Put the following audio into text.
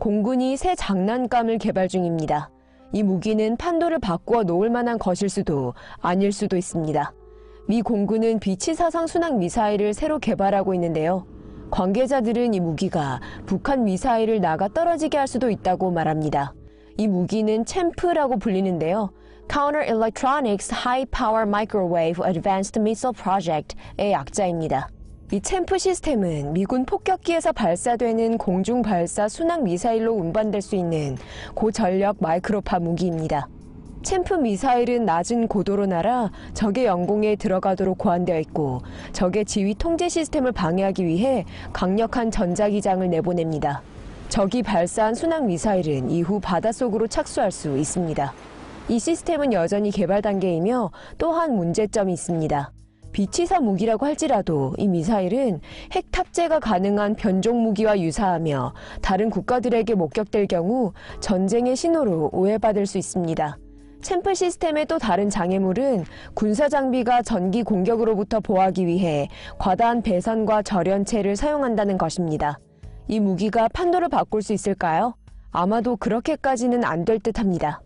공군이 새 장난감을 개발 중입니다. 이 무기는 판도를 바꾸어 놓을 만한 것일 수도 아닐 수도 있습니다. 미 공군은 비치 사상 순항 미사일을 새로 개발하고 있는데요. 관계자들은 이 무기가 북한 미사일을 나가 떨어지게 할 수도 있다고 말합니다. 이 무기는 챔프라고 불리는데요. Counter Electronics High Power Microwave Advanced Missile Project의 약자입니다. 이 챔프 시스템은 미군 폭격기에서 발사되는 공중 발사 순항 미사일로 운반될 수 있는 고전력 마이크로파 무기입니다. 챔프 미사일은 낮은 고도로 날아 적의 영공에 들어가도록 고안되어 있고 적의 지휘 통제 시스템을 방해하기 위해 강력한 전자기장을 내보냅니다. 적이 발사한 순항 미사일은 이후 바닷속으로 착수할 수 있습니다. 이 시스템은 여전히 개발 단계이며 또한 문제점이 있습니다. 비치사 무기라고 할지라도 이 미사일은 핵 탑재가 가능한 변종 무기와 유사하며 다른 국가들에게 목격될 경우 전쟁의 신호로 오해받을 수 있습니다. 챔플 시스템의 또 다른 장애물은 군사 장비가 전기 공격으로부터 보호하기 위해 과다한 배선과 절연체를 사용한다는 것입니다. 이 무기가 판도를 바꿀 수 있을까요? 아마도 그렇게까지는 안 될 듯 합니다.